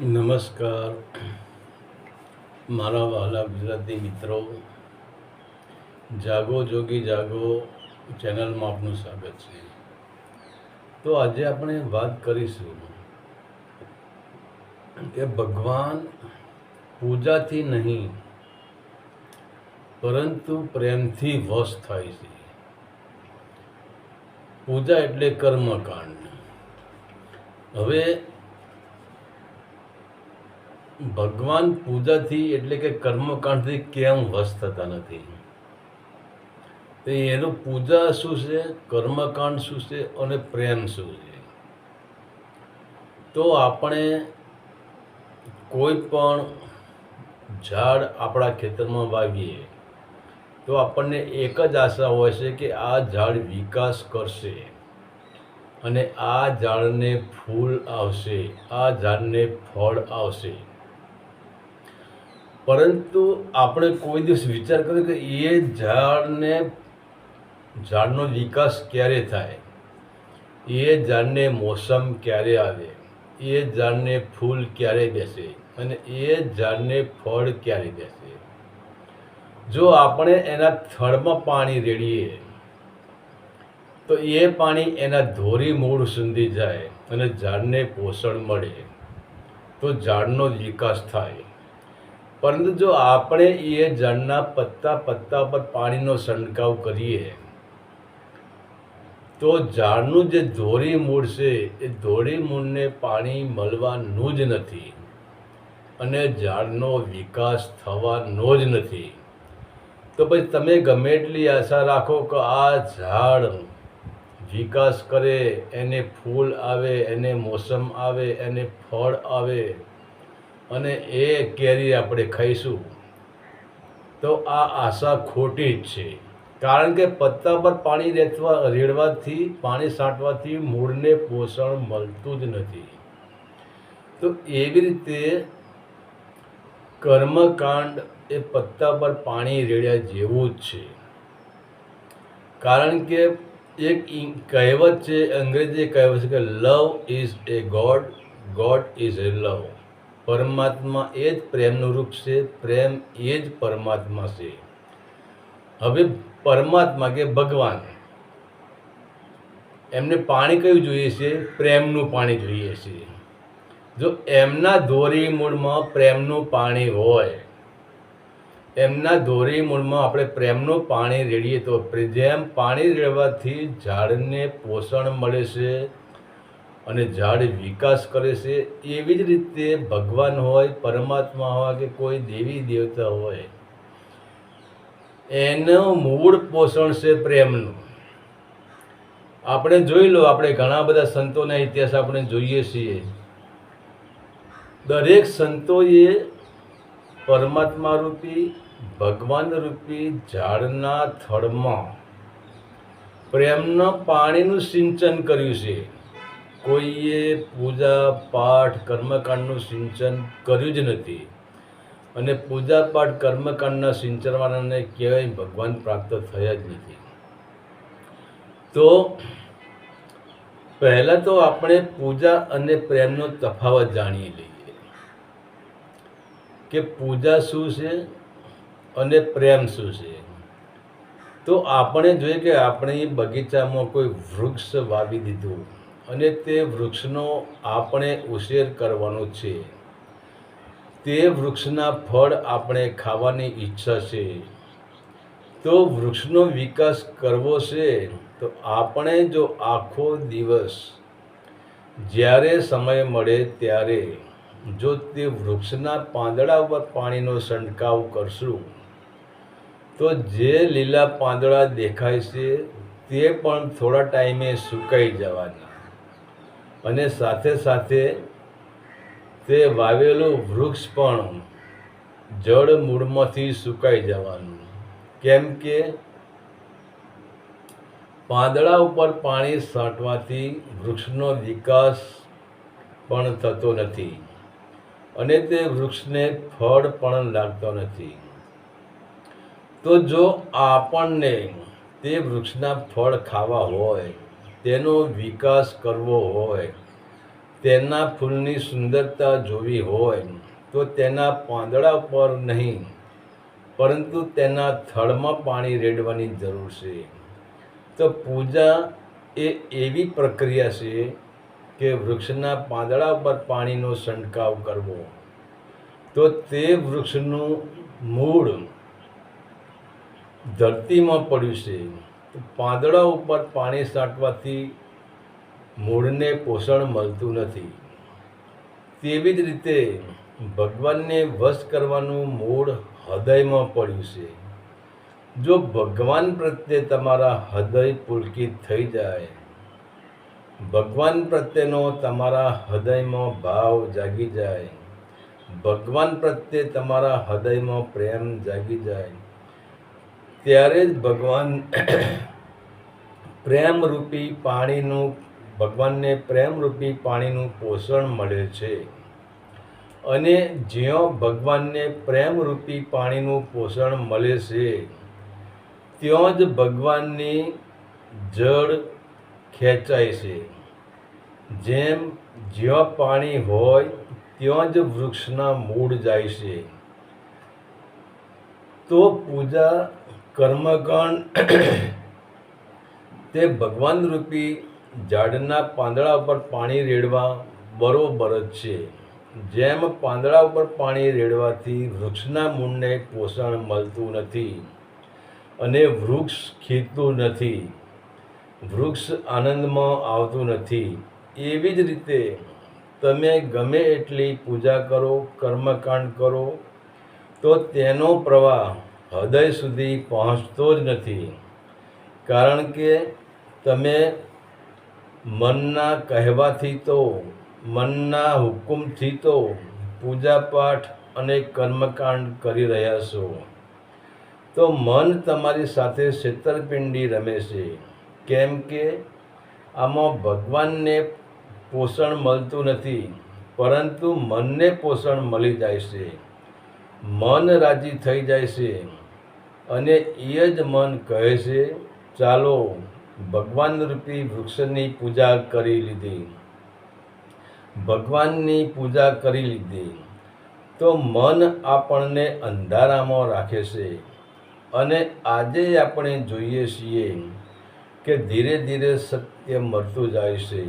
નમસ્કાર. મારા વહાલા ગુજરાતી મિત્રો, જાગો, જોગી જાગો, ચેનલમાં આપનું સ્વાગત છે. તો આજે આપણે વાત કરીશું કે ભગવાન પૂજાથી નહીં, પરંતુ પ્રેમથી વશ થાય છે. પૂજા એટલે કર્મકાંડ. હવે ભગવાન પૂજાથી એટલે કે કર્મકાંડથી કેમ વશ થતા નથી? તો એનું પૂજા શું છે? કર્મકાંડ શું છે? અને પ્રેમ શું છે? તો આપણે કોઈ પણ ઝાડ આપણા ખેતરમાં વાવીએ, તો આપણને એક જ આશા હોય છે કે આ ઝાડ વિકાસ કરશે અને આ ઝાડને ફૂલ આવશે, આ ઝાડને ફળ આવશે. પરંતુ આપણે કોઈ દિવસ વિચાર કર્યો કે એ ઝાડને, ઝાડનો વિકાસ ક્યારે થાય? એ ઝાડને મોસમ ક્યારે આવે? એ ઝાડને ફૂલ ક્યારે બેસે? અને એ ઝાડને ફળ ક્યારે બેસે? જો આપણે એના થડમાં પાણી રેડીએ, તો એ પાણી એના ધોરી મૂળ સુધી જાય અને ઝાડને પોષણ મળે, તો ઝાડનો વિકાસ થાય. પરંતુ જો આપણે એ ઝાડના પત્તા પત્તા પર પાણીનો છંટકાવ કરીએ, તો ઝાડનું જે ધોરી મૂળ છે, એ ધોરી મૂળને પાણી મળવાનું જ નથી અને ઝાડનો વિકાસ થવાનો જ નથી. તો પછી તમે ગમે એટલી આશા રાખો કે આ ઝાડ વિકાસ કરે, એને ફૂલ આવે, એને મોસમ આવે, એને ફળ આવે અને એ કેરી આપણે ખાઈશું. તો આ આશા ખોટી જ છે. કારણ કે પત્તા પર પાણી રેતવા રેડવાથી, પાણી છાંટવાથી મૂળને પોષણ મળતું જ નથી. તો એવી રીતે કર્મકાંડ એ પત્તા પર પાણી રેડ્યા જેવું જ છે. કારણ કે એક કહેવત છે અંગ્રેજી કહેવત છે કે love is a god god is a love પરમાત્મા એ જ પ્રેમનું રૂપ છે, પ્રેમ એ જ પરમાત્મા છે. હવે પરમાત્મા કે ભગવાન, એમને પાણી કયું જોઈએ છે? પ્રેમનું પાણી જોઈએ છે. જો એમના ધોરી મૂળમાં પ્રેમનું પાણી હોય, એમના ધોરી મૂળમાં આપણે પ્રેમનું પાણી રેડીએ તો જેમ પાણી રેડવાથી ઝાડને પોષણ મળે છે અને ઝાડ વિકાસ કરે છે, એવી જ રીતે ભગવાન હોય, પરમાત્મા હોય કે કોઈ દેવી દેવતા હોય, એનું મૂળ પોષણ છે પ્રેમનું. આપણે જોઈ લો, આપણે ઘણા બધા સંતોના ઇતિહાસ આપણે જોઈએ છીએ. દરેક સંતોએ પરમાત્મા રૂપી, ભગવાન રૂપી ઝાડના થડમાં પ્રેમના પાણીનું સિંચન કર્યું છે. કોઈએ પૂજા પાઠ કર્મકાંડનું સિંચન કર્યું જ નથી. અને પૂજા પાઠ કર્મકાંડના સિંચનવાળાને કહેવાય ભગવાન પ્રાપ્ત થયા જ નથી. તો પહેલાં તો આપણે પૂજા અને પ્રેમનો તફાવત જાણી લઈએ કે પૂજા શું છે અને પ્રેમ શું છે. તો આપણે જોઈએ કે આપણે બગીચામાં કોઈ વૃક્ષ વાવી દીધું. અને તે વૃક્ષનો આપણે ઉછેર કરવાનો છે. તે વૃક્ષના ફળ આપણે ખાવાની ઈચ્છા છે. તો વૃક્ષનો વિકાસ કરવો છે તો આપણે જો આખો દિવસ જ્યારે સમય મળે ત્યારે જો તે વૃક્ષના પાંદડા ઉપર પાણીનો છંટકાવ કરશું, તો જે લીલા પાંદડા દેખાય છે તે પણ થોડા ટાઈમે સુકાઈ જવાના. અને સાથે સાથે તે વાવેલું વૃક્ષ પણ જળ મૂળમાંથી સુકાઈ જવાનું. કેમ કે પાંદડા ઉપર પાણી છાંટવાથી વૃક્ષનો વિકાસ પણ થતો નથી અને તે વૃક્ષને ફળ પણ લાગતો નથી. તો જો આપણને તે વૃક્ષના ફળ ખાવા હોય તેનો વિકાસ કરવો હોય, તેના ફૂલની સુંદરતા જોવી હોય, તો તેના પાંદડા પર નહીં, પરંતુ તેના થડમાં પાણી રેડવાની જરૂર છે. તો પૂજા એ એવી પ્રક્રિયા છે કે વૃક્ષના પાંદડા પર પાણીનો છંટકાવ કરવો. તો તે વૃક્ષનું મૂળ ધરતીમાં પડ્યું છે. પાંદડા ઉપર પાણી છાંટવાથી મૂળને પોષણ મળતું નથી. તેવી જ રીતે ભગવાનને વશ કરવાનું મૂળ હૃદયમાં પડ્યું છે. જો ભગવાન પ્રત્યે તમારા હૃદય પુલકિત થઈ જાય, ભગવાન પ્રત્યેનો તમારા હૃદયમાં ભાવ જાગી જાય, ભગવાન પ્રત્યે તમારા હૃદયમાં પ્રેમ જાગી જાય ત્યારે જ ભગવાન પ્રેમરૂપી પાણીનું, ભગવાનને પ્રેમરૂપી પાણીનું પોષણ મળે છે. અને જ્યાં ભગવાનને પ્રેમરૂપી પાણીનું પોષણ મળે છે, ત્યાં જ ભગવાનની જળ ખેંચાય છે. જેમ જ્યાં પાણી હોય, ત્યાં જ વૃક્ષના મૂળ જાય છે. તો પૂજા કર્મકાંડ તે ભગવાન રૂપી ઝાડના પાંદડા ઉપર પાણી રેડવા બરોબર જ છે. જેમ પાંદડા ઉપર પાણી રેડવાથી વૃક્ષના મૂળને પોષણ મળતું નથી અને વૃક્ષ ખીલતું નથી, વૃક્ષ આનંદમાં આવતું નથી. એવી જ રીતે તમે ગમે એટલી પૂજા કરો, કર્મકાંડ કરો, તો તેનો પ્રવાહ હૃદય સુધી પહોંચતો જ નથી. કારણ કે તમે મનના કહેવાથી તો, મનના હુકુમથી તો પૂજાપાઠ અને કર્મકાંડ કરી રહ્યા છો. તો મન તમારી સાથે છેતરપિંડી રમે છે. કેમ કે આમાં ભગવાનને પોષણ મળતું નથી, પરંતુ મનને પોષણ મળી જાય છે. મન રાજી થઈ જાય છે. અને એ જ મન કહે છે, ચાલો ભગવાન રૂપી વૃક્ષની પૂજા કરી લીધી. ભગવાનની પૂજા કરી લીધી. તો મન આપણને અંધારામાં રાખે છે. અને આજે આપણે જોઈએ છીએ કે ધીરે ધીરે સત્ય મળતું જાય છે.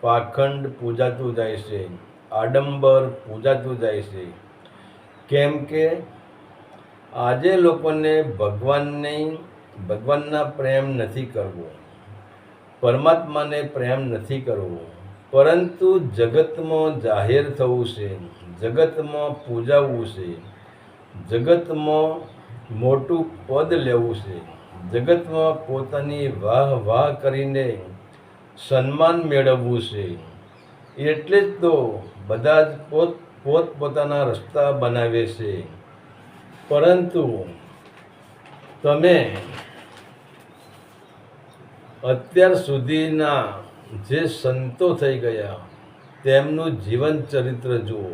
પાખંડ પૂજાતું જાય છે. આડંબર પૂજાતું જાય છે. કેમ કે આજે લોકોને ભગવાનની ભગવાનના પ્રેમ નથી કરવો. પરમાત્માને પ્રેમ નથી કરવો. પરંતુ જગતમાં જાહેર થવું છે, જગતમાં પૂજાવવું છે, જગતમાં મોટું પદ લેવું છે, જગતમાં પોતાની વાહ વાહ કરીને સન્માન મેળવવું છે. એટલે જ તો બધા જ પોત પોતપોતાના રસ્તા બનાવે છે. પરંતુ તમે અત્યાર સુધીના જે સંતો થઈ ગયા, તેમનું જીવન ચરિત્ર જુઓ.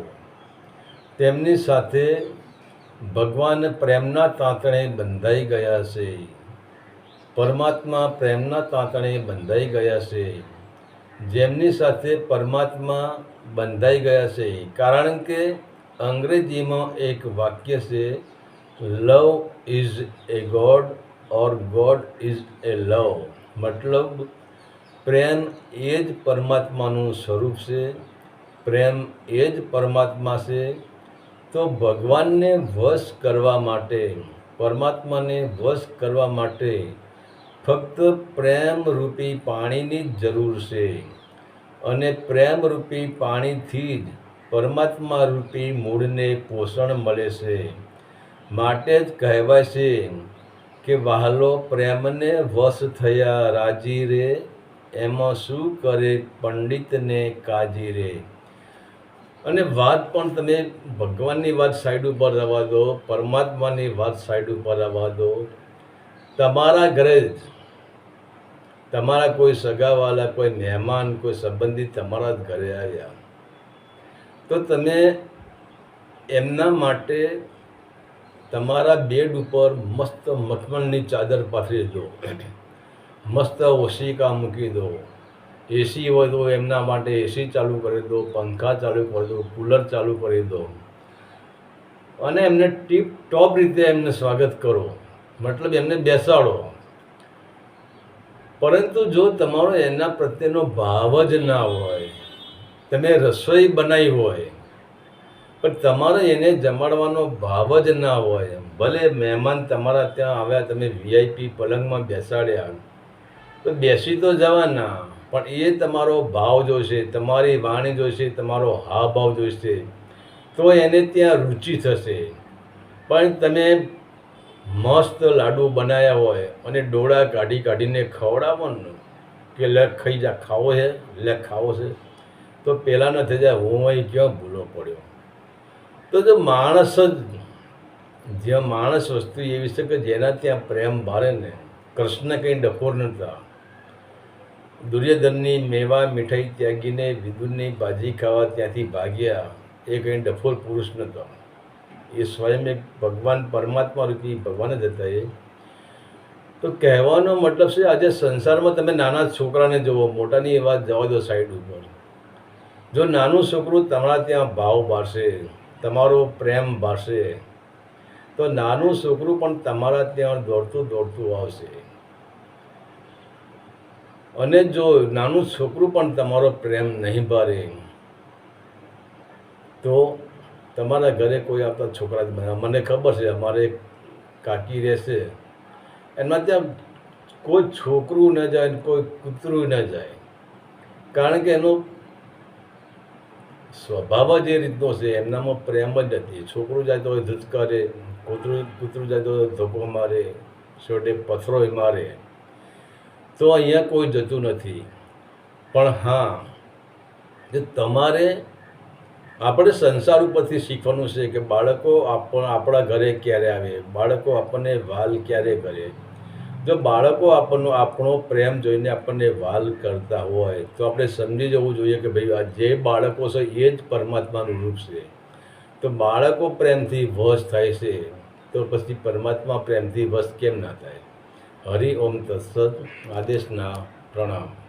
તેમની સાથે ભગવાન પ્રેમના તાંતણે બંધાઈ ગયા છે. પરમાત્મા પ્રેમના તાંતણે બંધાઈ ગયા છે. જેમની સાથે પરમાત્મા બંધાઈ ગયા છે. કારણ કે અંગ્રેજીમાં એક વાક્ય છે love is a god or god is a love. મતલબ, પ્રેમ એ જ પરમાત્માનું સ્વરૂપ છે. પ્રેમ એ જ પરમાત્મા છે. તો ભગવાનને વશ કરવા માટે, પરમાત્માને વશ કરવા માટે ફક્ત પ્રેમ રૂપી પાણીની જ જરૂર છે. અને પ્રેમરૂપી પાણીથી જ પરમાત્મા રૂપી મૂળને પોષણ મળે છે. માટે જ કહેવાય છે કે વહાલો પ્રેમને વશ થયા રાજી રે, એમાં શું કરે પંડિતને કાજી રે? અને વાત પણ તમે ભગવાનની વાત સાઈડ ઉપર રહેવા દો, પરમાત્માની વાત સાઈડ ઉપર રહેવા દો. તમારા ઘરે જ, તમારા કોઈ સગાવાલા, કોઈ મહેમાન, કોઈ સંબંધી તમારા જ ઘરે આવ્યા. તો તમે એમના માટે તમારા બેડ ઉપર મસ્ત મખમલની ચાદર પાથરી દો. મસ્ત ઓશિકા મૂકી દો. એસી હોય તો એમના માટે એસી ચાલુ કરી દો, પંખા ચાલુ કરી દો, કુલર ચાલુ કરી દો. અને એમને ટીપ ટોપ રીતે એમને સ્વાગત કરો. મતલબ એમને બેસાડો. પરંતુ જો તમારો એના પ્રત્યેનો ભાવ જ ના હોય, તમે રસોઈ બનાવી હોય પણ તમારે એને જમાડવાનો ભાવ જ ના હોય એમ. ભલે મહેમાન તમારા ત્યાં આવ્યા, તમે વીઆઈપી પલંગમાં બેસાડ્યા. તો બેસી તો જવાના, પણ એ તમારો ભાવ જોશે, તમારી વાણી જોશે, તમારો હાવભાવ જોશે, તો એને ત્યાં રુચિ થશે. પણ તમે મસ્ત લાડુ બનાવ્યા હોય અને ડોળા કાઢી કાઢીને ખવડાવો ને કે લે ખાઈ જા, ખાવો છે લે ખાવો છે. તો પહેલાં ન થઈ જાય હું અહીં ક્યાં ભૂલો પડ્યો? તો જો માણસ જ જ્યાં માણસ વસ્તુ એવી છે કે જેના ત્યાં પ્રેમ ભારે ને, કૃષ્ણ કંઈ ડફોર નહોતા. દુર્યોધનની મેવા મીઠાઈ ત્યાગીને વિદુરની ભાજી ખાવા ત્યાંથી ભાગ્યા, એ કંઈ ડફોર પુરુષ નહોતો. એ સ્વયં એક ભગવાન પરમાત્મા રૂપી ભગવાન જ હતા એ. તો કહેવાનો મતલબ છે, આજે સંસારમાં તમે નાના છોકરાને જુઓ, મોટાની એ વાત જવા દો સાઈડ ઉપર. જો નાનું છોકરું તમારા ત્યાં ભાવ બારશે તમારો પ્રેમ ભાષે તો નાનું છોકરું પણ તમારા ત્યાં દોડતું દોડતું આવશે. અને જો નાનું છોકરું પણ તમારો પ્રેમ નહીં ભરે તો તમારા ઘરે કોઈ આપતા છોકરા જ બને મને ખબર છે, અમારે કાકી રહેશે. એમાં ત્યાં કોઈ છોકરું ન જાય કોઈ કૂતરું ન જાય. કારણ કે એનો સ્વભાવ જ એ રીતનો છે, એમનામાં પ્રેમ જ નથી. છોકરું જાય તો ધૂતકારે કૂતરું કૂતરું જાય તો ધોકો મારે છોટે પથરોય મારે. તો અહીંયા કોઈ જતું નથી. પણ હા, જે તમારે આપણે સંસાર ઉપરથી શીખવાનું છે કે બાળકો આપણા ઘરે ક્યારે આવે? બાળકો આપણને વાલ ક્યારે કરે? જો બાળકો આપણનો, આપણો પ્રેમ જોઈને આપણને વાલ કરતા હોય, તો આપણે સમજી જવું જોઈએ કે ભાઈ, આ જે બાળકો છે, એ જ પરમાત્માનું રૂપ છે. તો બાળકો પ્રેમથી વશ થાય છે, તો પછી પરમાત્મા પ્રેમથી વશ કેમ ના થાય? હરિ ઓમ તત્સદ, આદેશના પ્રણામ.